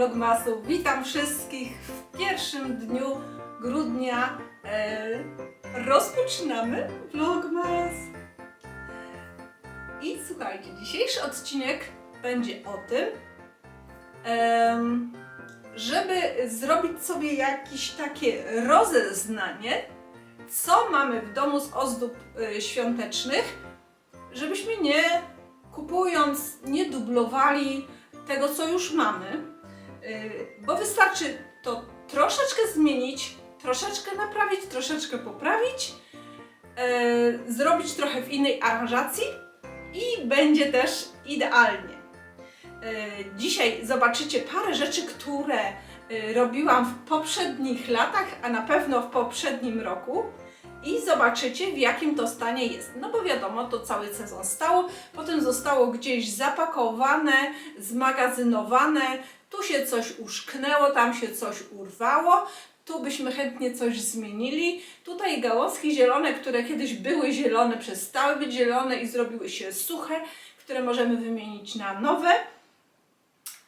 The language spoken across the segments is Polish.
vlogmasu. Witam wszystkich w pierwszym dniu grudnia. E, rozpoczynamy vlogmas. I słuchajcie, dzisiejszy odcinek będzie o tym, em, żeby zrobić sobie jakieś takie rozeznanie, co mamy w domu z ozdób y, świątecznych, żebyśmy nie kupując, nie dublowali tego, co już mamy, bo wystarczy to troszeczkę zmienić, troszeczkę naprawić, troszeczkę poprawić, y, zrobić trochę w innej aranżacji i będzie też idealnie. Y, Dzisiaj zobaczycie parę rzeczy, które robiłam w poprzednich latach, a na pewno w poprzednim roku. I zobaczycie, w jakim to stanie jest. No bo wiadomo, to cały sezon stało, potem zostało gdzieś zapakowane, zmagazynowane, tu się coś uszknęło, tam się coś urwało, tu byśmy chętnie coś zmienili. Tutaj gałązki zielone, które kiedyś były zielone, przestały być zielone i zrobiły się suche, które możemy wymienić na nowe.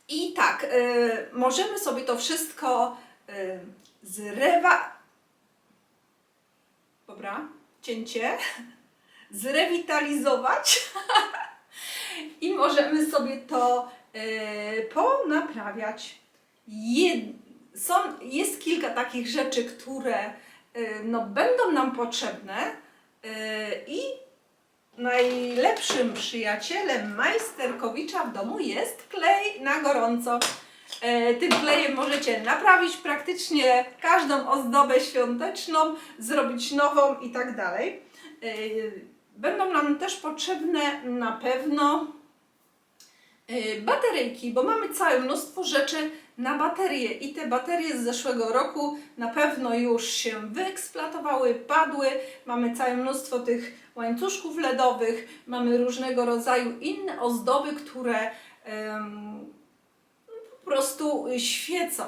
I tak, y, możemy sobie to wszystko y, zrewa... Dobra, cięcie. Zrewitalizować. I możemy sobie to y, ponaprawiać. Jed... Są, jest kilka takich rzeczy, które y, no, będą nam potrzebne y, i najlepszym przyjacielem majsterkowicza w domu jest klej na gorąco. E, Tym klejem możecie naprawić praktycznie każdą ozdobę świąteczną, zrobić nową i tak dalej. E, Będą nam też potrzebne na pewno e, bateryjki, bo mamy całe mnóstwo rzeczy na baterie i te baterie z zeszłego roku na pewno już się wyeksploatowały, padły. Mamy całe mnóstwo tych łańcuszków LEDowych, mamy różnego rodzaju inne ozdoby, które em, po prostu świecą.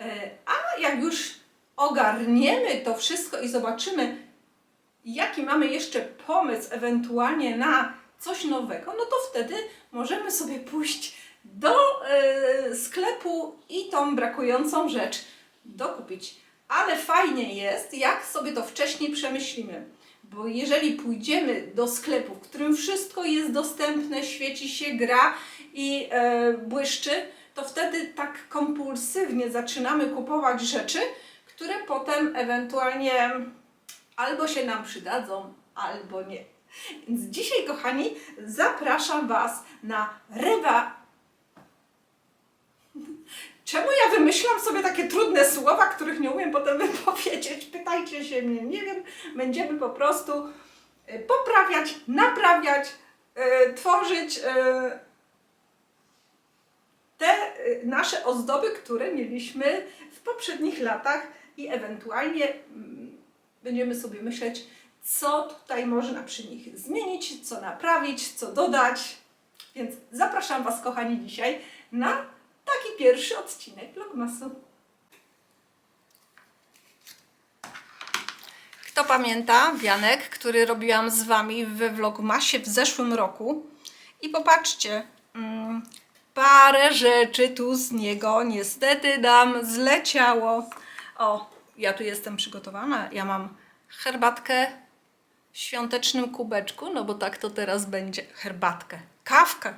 E, A jak już ogarniemy to wszystko i zobaczymy, jaki mamy jeszcze pomysł ewentualnie na coś nowego, no to wtedy możemy sobie pójść do e, sklepu i tą brakującą rzecz dokupić. Ale fajnie jest, jak sobie to wcześniej przemyślimy. Bo jeżeli pójdziemy do sklepu, w którym wszystko jest dostępne, świeci się, gra i e, błyszczy, to wtedy tak kompulsywnie zaczynamy kupować rzeczy, które potem ewentualnie albo się nam przydadzą, albo nie. Więc dzisiaj, kochani, zapraszam Was na rewa. Czemu ja wymyślam sobie takie trudne słowa, których nie umiem potem wypowiedzieć? Pytajcie się mnie, nie wiem. Będziemy po prostu y, poprawiać, naprawiać, y, tworzyć y, te y, nasze ozdoby, które mieliśmy w poprzednich latach i ewentualnie mm, będziemy sobie myśleć, co tutaj można przy nich zmienić, co naprawić, co dodać. Więc zapraszam Was, kochani, dzisiaj na taki pierwszy odcinek Vlogmasu. Kto pamięta wianek, który robiłam z Wami we Vlogmasie w zeszłym roku? I popatrzcie, mm, parę rzeczy tu z niego niestety nam zleciało. O, ja tu jestem przygotowana. Ja mam herbatkę w świątecznym kubeczku, no bo tak to teraz będzie. Herbatkę, kawkę.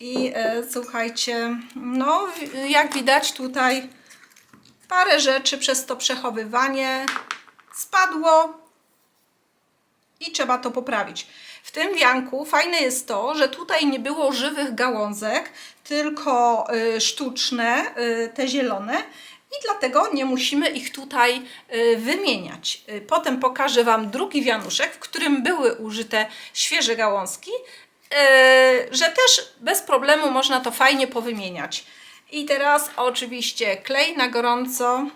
I e, słuchajcie, no jak widać tutaj parę rzeczy przez to przechowywanie spadło i trzeba to poprawić. W tym wianku fajne jest to, że tutaj nie było żywych gałązek, tylko y, sztuczne, y, te zielone. I dlatego nie musimy ich tutaj y, wymieniać. Potem pokażę Wam drugi wianuszek, w którym były użyte świeże gałązki, że też bez problemu można to fajnie powymieniać. I teraz oczywiście klej na gorąco.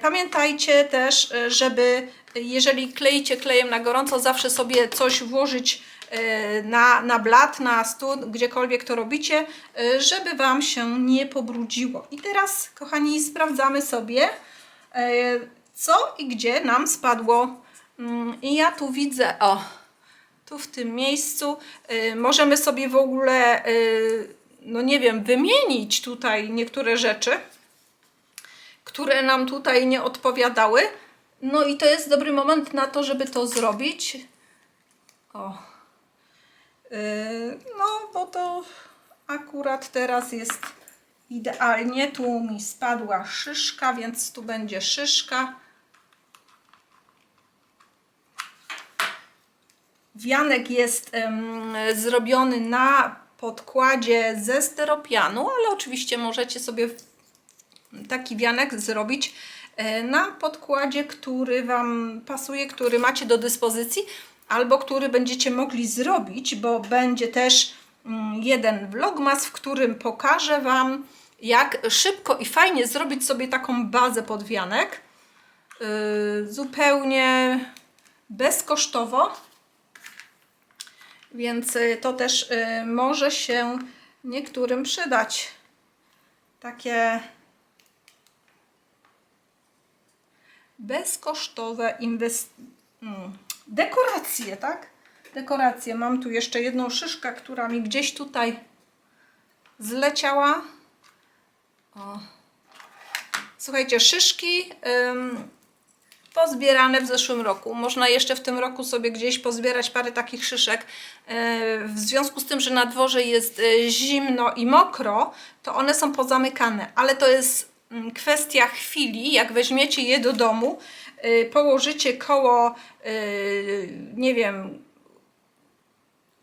Pamiętajcie też, żeby jeżeli kleicie klejem na gorąco, zawsze sobie coś włożyć y, na, na blat, na stół, gdziekolwiek to robicie, y, żeby Wam się nie pobrudziło. I teraz, kochani, sprawdzamy sobie, y, co i gdzie nam spadło. Mm, I ja tu widzę, o, tu w tym miejscu możemy sobie w ogóle no nie wiem, wymienić tutaj niektóre rzeczy, które nam tutaj nie odpowiadały. No i to jest dobry moment na to, żeby to zrobić. O. Yy, no, bo to akurat teraz jest idealnie. Tu mi spadła szyszka, więc tu będzie szyszka. Wianek jest em, zrobiony na podkładzie ze styropianu, ale oczywiście możecie sobie taki wianek zrobić na podkładzie, który Wam pasuje, który macie do dyspozycji, albo który będziecie mogli zrobić, bo będzie też mm, jeden vlogmas, w którym pokażę Wam, jak szybko i fajnie zrobić sobie taką bazę pod wianek. Yy, zupełnie bezkosztowo. Więc y, to też y, może się niektórym przydać. Takie bezkosztowe mm, dekoracje, tak? Dekoracje. Mam tu jeszcze jedną szyszkę, która mi gdzieś tutaj zleciała. O. Słuchajcie, szyszki ym, pozbierane w zeszłym roku. Można jeszcze w tym roku sobie gdzieś pozbierać parę takich szyszek. E, W związku z tym, że na dworze jest e, zimno i mokro, to one są pozamykane, ale to jest kwestia chwili. Jak weźmiecie je do domu, e, położycie koło, e, nie wiem,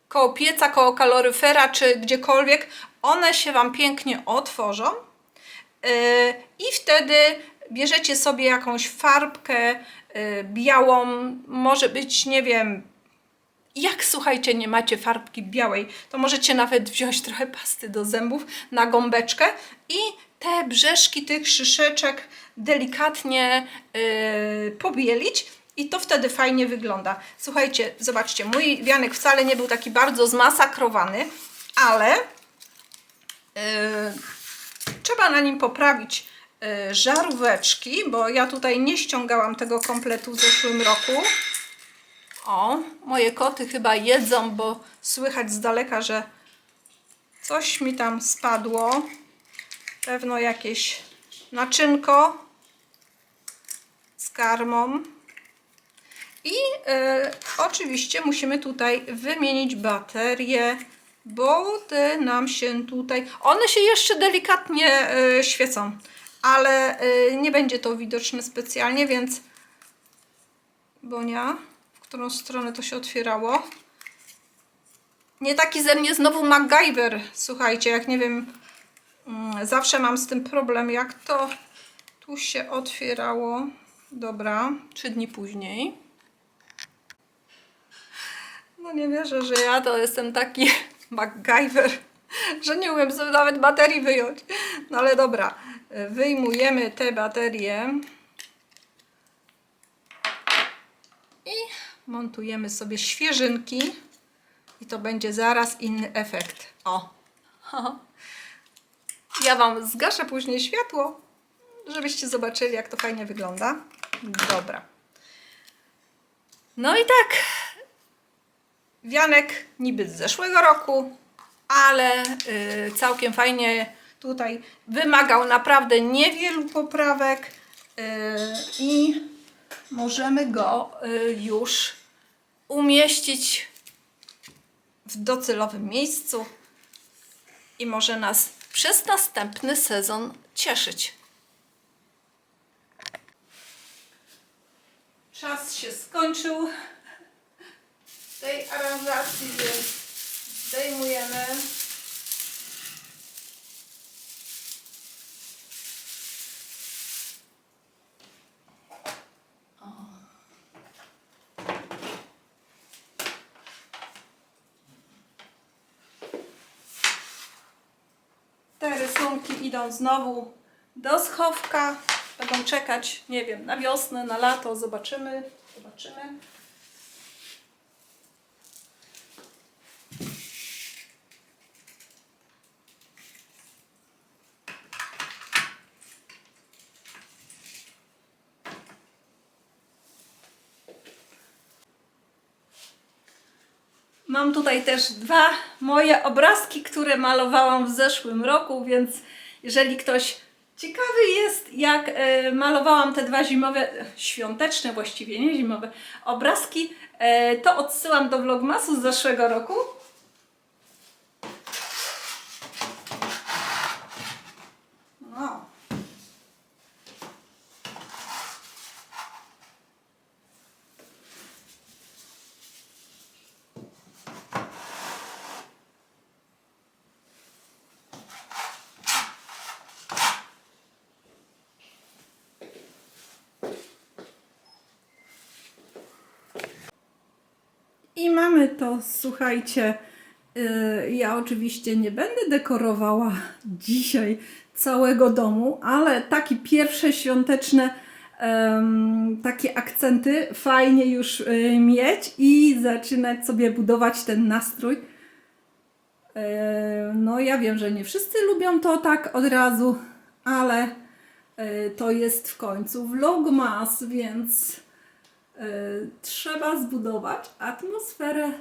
koło pieca, koło kaloryfera czy gdziekolwiek, one się Wam pięknie otworzą. Yy, I wtedy bierzecie sobie jakąś farbkę białą, może być, nie wiem, jak słuchajcie, nie macie farbki białej, to możecie nawet wziąć trochę pasty do zębów na gąbeczkę i te brzeszki tych szyszeczek delikatnie yy, pobielić i to wtedy fajnie wygląda. Słuchajcie, zobaczcie, mój wianek wcale nie był taki bardzo zmasakrowany, ale yy, trzeba na nim poprawić y, żaróweczki, bo ja tutaj nie ściągałam tego kompletu w zeszłym roku. O, moje koty chyba jedzą, bo słychać z daleka, że coś mi tam spadło. Pewno jakieś naczynko z karmą. I e, oczywiście musimy tutaj wymienić baterię, bo te nam się tutaj. One się jeszcze delikatnie e, świecą, ale e, nie będzie to widoczne specjalnie, więc. Bonia, w którą stronę to się otwierało? Nie taki ze mnie znowu MacGyver. Słuchajcie, jak nie wiem, zawsze mam z tym problem, jak to tu się otwierało. Dobra, trzy dni później. No nie wierzę, że ja to jestem taki MacGyver, że nie umiem sobie nawet baterii wyjąć. No ale dobra, wyjmujemy te baterie i montujemy sobie świeżynki i to będzie zaraz inny efekt. O! Ja Wam zgaszę później światło, żebyście zobaczyli, jak to fajnie wygląda. Dobra. No i tak, Wianek niby z zeszłego roku, ale y, całkiem fajnie tutaj wymagał naprawdę niewielu poprawek y, i możemy go y, już umieścić w docelowym miejscu i może nas przez następny sezon cieszyć. Czas się skończył tej aranżacji, więc zdejmujemy. O. Te rysunki idą znowu do schowka. Będą czekać, nie wiem, na wiosnę, na lato. Zobaczymy. Zobaczymy. Mam tutaj też dwa moje obrazki, które malowałam w zeszłym roku, więc jeżeli ktoś ciekawy jest, jak e, malowałam te dwa zimowe, świąteczne właściwie, nie zimowe, obrazki, e, to odsyłam do vlogmasu z zeszłego roku. No. Mamy to, słuchajcie. yy, Ja oczywiście nie będę dekorowała dzisiaj całego domu, ale takie pierwsze świąteczne takie akcenty fajnie już y, mieć i zaczynać sobie budować ten nastrój. Yy, No, ja wiem, że nie wszyscy lubią to tak od razu, ale to jest w końcu vlogmas, więc trzeba zbudować atmosferę.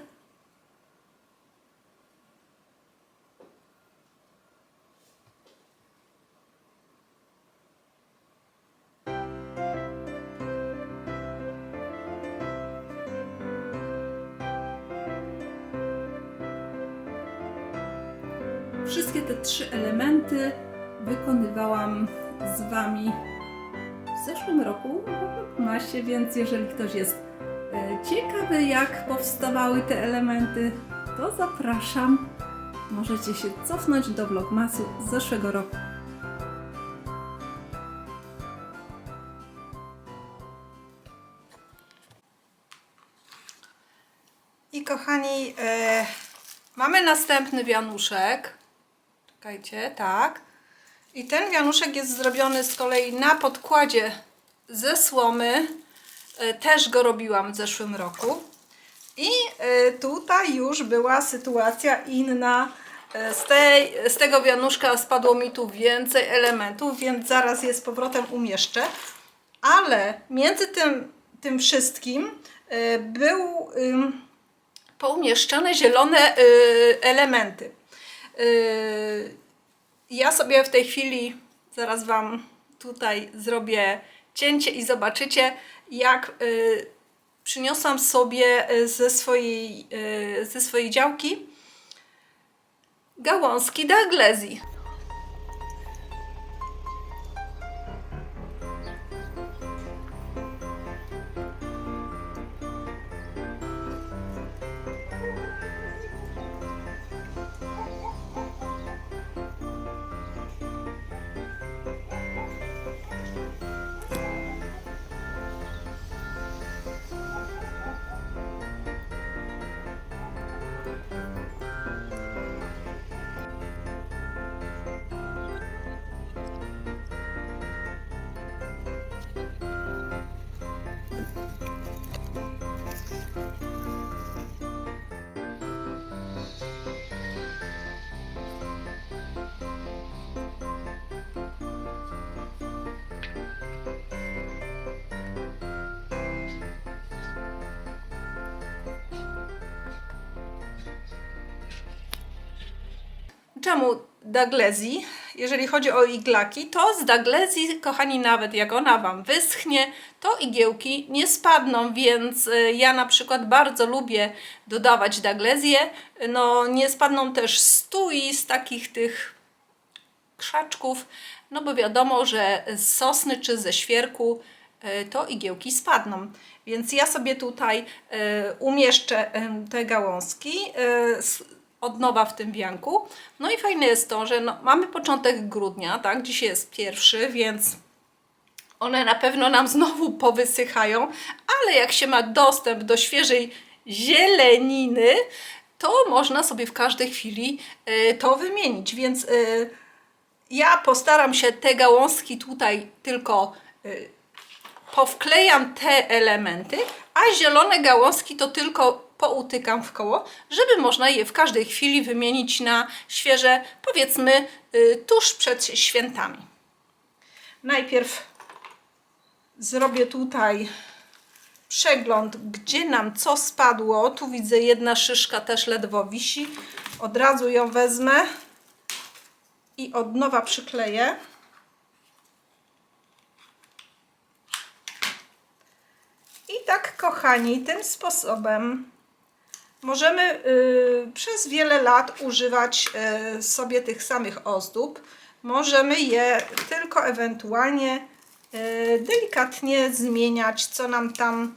Wszystkie te trzy elementy wykonywałam z Wami zeszłym roku w masie, więc jeżeli ktoś jest e, ciekawy, jak powstawały te elementy, to zapraszam. Możecie się cofnąć do vlogmasu z zeszłego roku. I kochani, e, mamy następny wianuszek. Czekajcie, tak. I ten wianuszek jest zrobiony z kolei na podkładzie ze słomy. E, Też go robiłam w zeszłym roku. I e, tutaj już była sytuacja inna. E, Z, tej, z tego wianuszka spadło mi tu więcej elementów, więc zaraz je z powrotem umieszczę. Ale między tym, tym wszystkim był poumieszczone zielone y, elementy. Ja sobie w tej chwili zaraz Wam tutaj zrobię cięcie i zobaczycie, jak y, przyniosłam sobie y, ze swojej, y, ze swojej działki gałązki Daglezji. Czemu Daglezji? Jeżeli chodzi o iglaki, to z Daglezji, kochani, nawet jak ona Wam wyschnie, to igiełki nie spadną, więc y, ja na przykład bardzo lubię dodawać Daglezję. No nie spadną też stui z takich tych krzaczków, no bo wiadomo, że z sosny czy ze świerku e, to igiełki spadną. Więc ja sobie tutaj e, umieszczę te gałązki od nowa w tym wianku. No i fajne jest to, że no, mamy początek grudnia, tak? Dzisiaj jest pierwszy, więc one na pewno nam znowu powysychają, ale jak się ma dostęp do świeżej zieleniny, to można sobie w każdej chwili e, to wymienić. Więc e, ja postaram się te gałązki tutaj tylko y, powklejam te elementy, a zielone gałązki to tylko poutykam w koło, żeby można je w każdej chwili wymienić na świeże, powiedzmy y, tuż przed świętami. Najpierw zrobię tutaj przegląd, gdzie nam co spadło. Tu widzę jedna szyszka też ledwo wisi. Od razu ją wezmę i od nowa przykleję. I tak, kochani, tym sposobem możemy y, przez wiele lat używać y, sobie tych samych ozdób. Możemy je tylko ewentualnie y, delikatnie zmieniać, co nam tam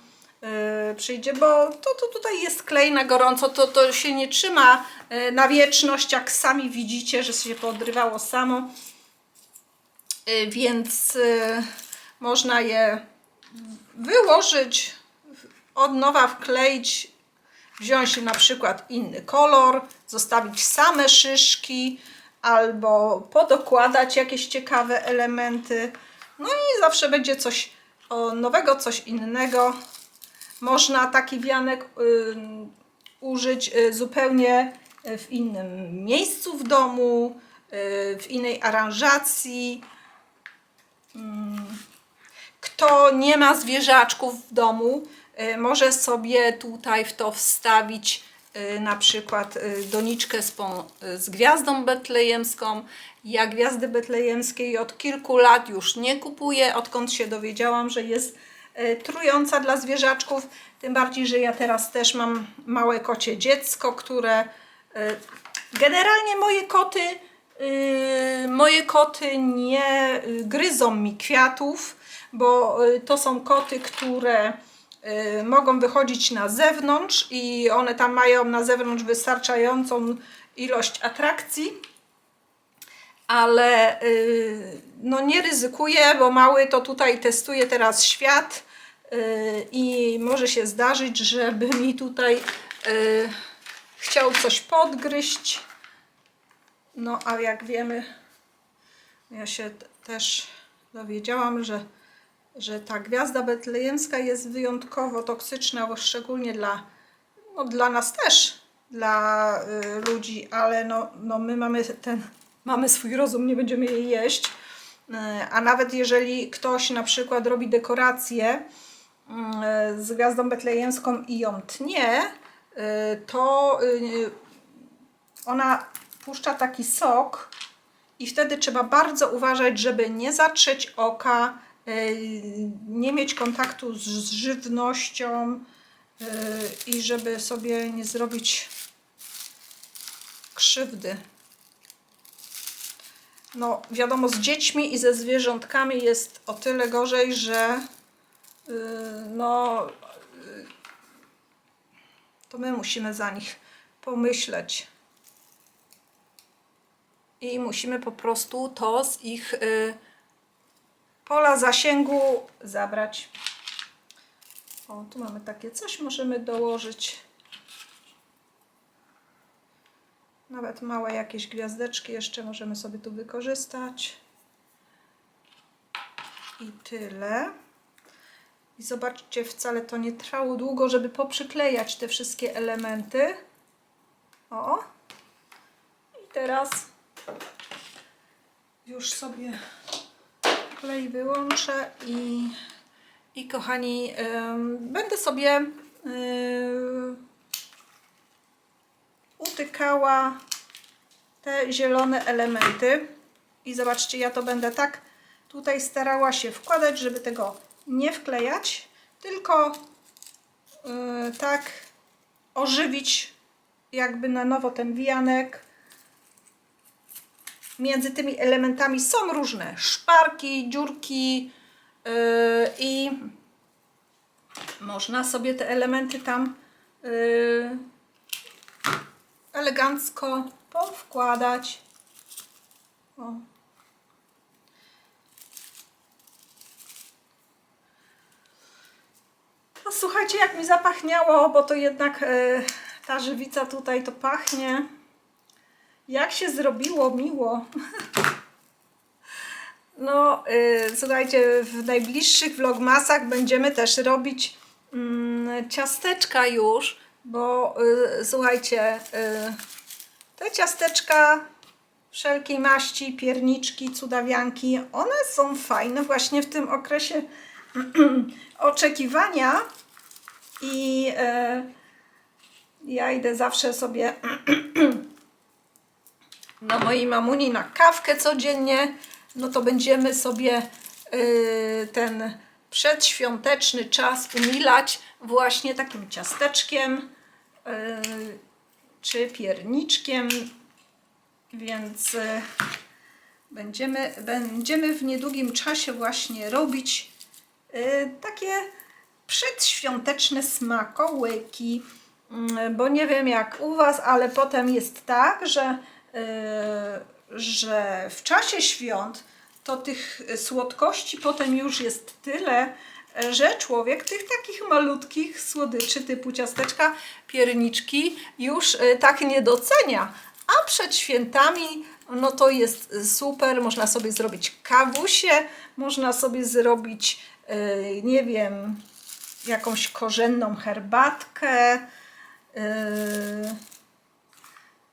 przyjdzie, bo to, to tutaj jest klej na gorąco, to, to się nie trzyma na wieczność, jak sami widzicie, że się podrywało samo. Więc można je wyłożyć, od nowa wkleić, wziąć na przykład inny kolor, zostawić same szyszki albo podokładać jakieś ciekawe elementy. No i zawsze będzie coś nowego, coś innego. Można taki wianek y, użyć y, zupełnie w innym miejscu w domu, y, w innej aranżacji. Kto nie ma zwierzaczków w domu, może sobie tutaj w to wstawić y, na przykład y, doniczkę z, y, z gwiazdą betlejemską. Ja gwiazdy betlejemskiej od kilku lat już nie kupuję, odkąd się dowiedziałam, że jest y, trująca dla zwierzaczków. Tym bardziej, że ja teraz też mam małe kocie dziecko, które y, generalnie moje koty moje koty nie y, gryzą mi kwiatów, bo y, to są koty, które y, mogą wychodzić na zewnątrz i one tam mają na zewnątrz wystarczającą ilość atrakcji. Ale y, no nie ryzykuję, bo mały to tutaj testuje teraz świat y, i może się zdarzyć, żeby mi tutaj y, chciał coś podgryźć. No, a jak wiemy, ja się też dowiedziałam, że, że ta gwiazda betlejemska jest wyjątkowo toksyczna, bo szczególnie dla, no, dla nas też, dla y, ludzi, ale no, no my mamy ten, mamy swój rozum, nie będziemy jej jeść. Y, a nawet jeżeli ktoś na przykład robi dekorację y, z gwiazdą betlejemską i ją tnie, y, to ona puszcza taki sok i wtedy trzeba bardzo uważać, żeby nie zatrzeć oka, nie mieć kontaktu z żywnością yy, i żeby sobie nie zrobić krzywdy. No, wiadomo, z dziećmi i ze zwierzątkami jest o tyle gorzej, że yy, no, yy, to my musimy za nich pomyśleć i musimy po prostu to z ich y, pola zasięgu zabrać. O, tu mamy takie coś, możemy dołożyć nawet małe jakieś gwiazdeczki jeszcze możemy sobie tu wykorzystać. I tyle. I zobaczcie, wcale to nie trwało długo, żeby poprzyklejać te wszystkie elementy. O. I teraz już sobie klej wyłączę i, i kochani, ym, będę sobie yy, utykała te zielone elementy. I zobaczcie, ja to będę tak tutaj starała się wkładać, żeby tego nie wklejać, tylko yy, tak ożywić jakby na nowo ten wianek między tymi elementami są różne szparki, dziurki yy, i można sobie te elementy tam yy, elegancko powkładać. O. No słuchajcie, jak mi zapachniało, bo to jednak yy, ta żywica tutaj to pachnie. Jak się zrobiło miło. No, y, słuchajcie, w najbliższych vlogmasach będziemy też robić mm, ciasteczka już, bo y, słuchajcie, y, te ciasteczka wszelkiej maści, pierniczki, cudawianki, one są fajne właśnie w tym okresie oczekiwania I e, ja idę zawsze sobie do mojej mamuni na kawkę codziennie, no to będziemy sobie y, ten przedświąteczny czas umilać właśnie takim ciasteczkiem y, czy pierniczkiem, więc y, będziemy, będziemy w niedługim czasie właśnie robić takie przedświąteczne smakołyki, Mm, bo nie wiem jak u Was, ale potem jest tak, że, że w czasie świąt to tych słodkości potem już jest tyle, że człowiek tych takich malutkich słodyczy typu ciasteczka, pierniczki już y, tak nie docenia. A przed świętami no to jest super, można sobie zrobić kawusie, można sobie zrobić, yy, nie wiem, jakąś korzenną herbatkę.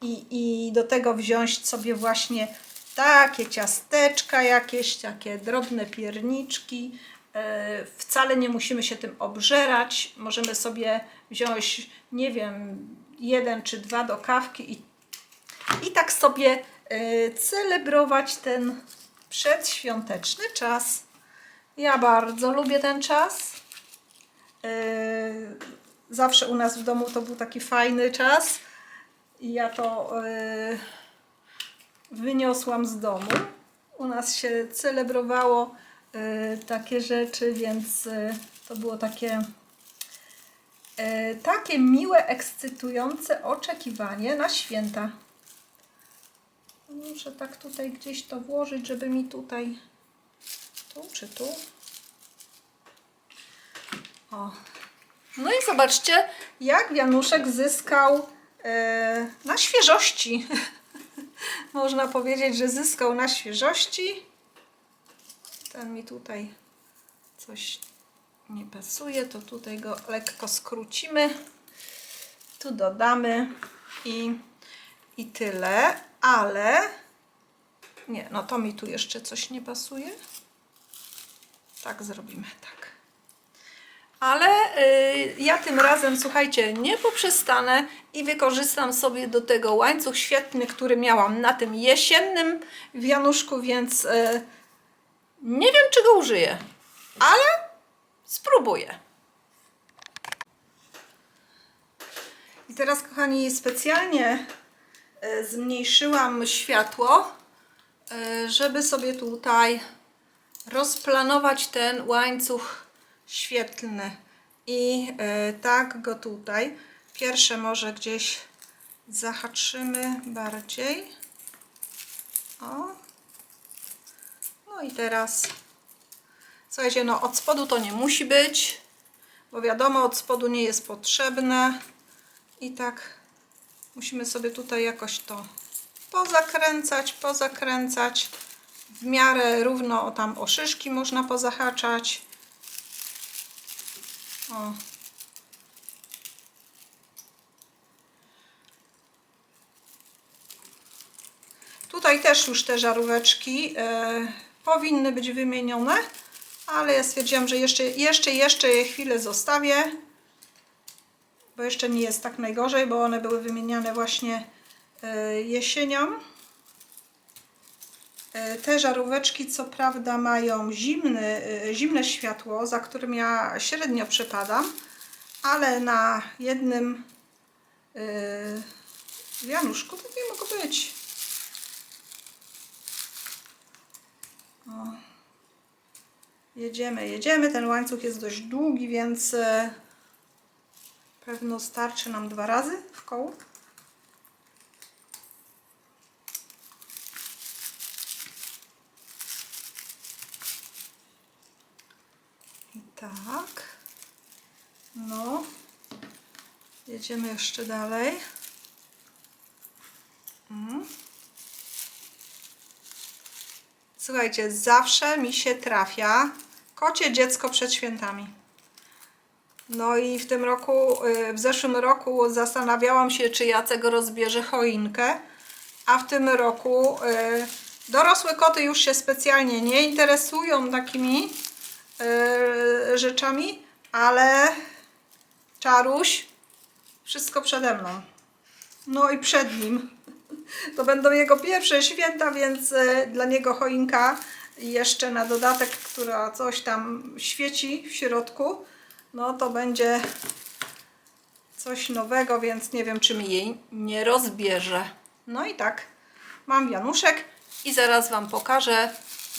I, I do tego wziąć sobie właśnie takie ciasteczka jakieś, takie drobne pierniczki. Yy, Wcale nie musimy się tym obżerać. Możemy sobie wziąć, nie wiem, jeden czy dwa do kawki i, i tak sobie yy, celebrować ten przedświąteczny czas. Ja bardzo lubię ten czas. Yy, zawsze u nas w domu to był taki fajny czas i ja to yy, wyniosłam z domu. U nas się celebrowało yy, takie rzeczy, więc yy, to było takie takie miłe, ekscytujące oczekiwanie na święta. Muszę tak tutaj gdzieś to włożyć, żeby mi tutaj tu czy tu o. No i zobaczcie, jak Januszek zyskał e, na świeżości. Można powiedzieć, że zyskał na świeżości. Ten mi tutaj coś nie pasuje, to tutaj go lekko skrócimy. Tu dodamy i, i tyle, ale nie, no to mi tu jeszcze coś nie pasuje. Tak zrobimy, tak. Ale y, ja tym razem, słuchajcie, nie poprzestanę i wykorzystam sobie do tego łańcuch świetny, który miałam na tym jesiennym wianuszku, więc y, nie wiem, czy go użyję, ale spróbuję. I teraz, kochani, specjalnie y, zmniejszyłam światło, y, żeby sobie tutaj rozplanować ten łańcuch świetlny. I y, tak go tutaj. Pierwsze może gdzieś zahaczymy bardziej. O. No i teraz słuchajcie no od spodu to nie musi być bo wiadomo od spodu nie jest potrzebne. I tak musimy sobie tutaj jakoś to pozakręcać, pozakręcać. W miarę równo o tam o szyszki można pozahaczać o. Tutaj też już te żaróweczki e, powinny być wymienione, ale ja stwierdziłam, że jeszcze, jeszcze, jeszcze je chwilę zostawię, bo jeszcze nie jest tak najgorzej, bo one były wymieniane właśnie e, jesienią. E, Te żaróweczki co prawda mają zimny, e, zimne światło, za którym ja średnio przepadam, ale na jednym e, wianuszku tak nie mogło być. O. Jedziemy, jedziemy. Ten łańcuch jest dość długi, więc pewno starczy nam dwa razy w koło. Tak. No. Jedziemy jeszcze dalej. Mm. Słuchajcie, zawsze mi się trafia kocie dziecko przed świętami. No i w tym roku, y, w zeszłym roku zastanawiałam się, czy Jacek rozbierze choinkę, a w tym roku y, dorosłe koty już się specjalnie nie interesują takimi y, rzeczami, ale Czaruś, wszystko przede mną. No i przed nim. To będą jego pierwsze święta, więc e, dla niego choinka jeszcze na dodatek, która coś tam świeci w środku, no to będzie coś nowego, więc nie wiem, czy mi jej nie rozbierze. No i tak, mam wianuszek i zaraz Wam pokażę,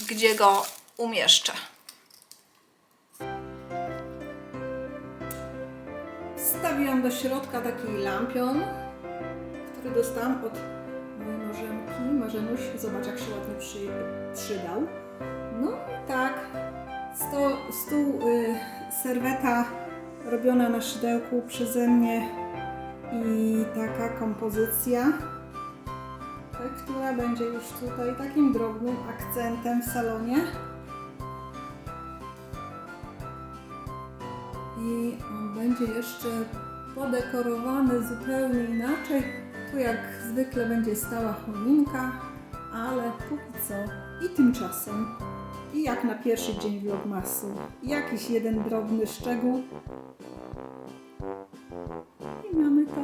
gdzie go umieszczę. Wstawiłam do środka taki lampion, który dostałam od mojej marzenki. Marzenuś, zobacz jak się ładnie przy, przydał. No i tak, sto, stół, y, serweta robiona na szydełku przeze mnie i taka kompozycja, która będzie już tutaj takim drobnym akcentem w salonie. I on będzie jeszcze podekorowany zupełnie inaczej. Tu jak zwykle będzie stała choinka, ale póki co i tymczasem i jak na pierwszy dzień vlogmasu jakiś jeden drobny szczegół i mamy to.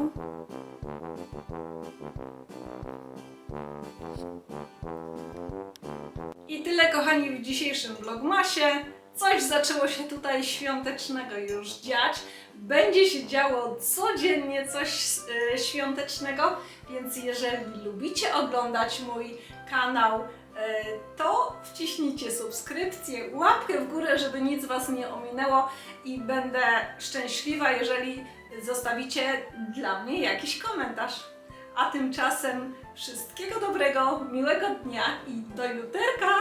I tyle kochani w dzisiejszym vlogmasie. Coś zaczęło się tutaj świątecznego już dziać. Będzie się działo codziennie coś e, świątecznego, więc jeżeli lubicie oglądać mój kanał, e, to wciśnijcie subskrypcję, łapkę w górę, żeby nic Was nie ominęło i będę szczęśliwa, jeżeli zostawicie dla mnie jakiś komentarz. A tymczasem wszystkiego dobrego, miłego dnia i do juterka!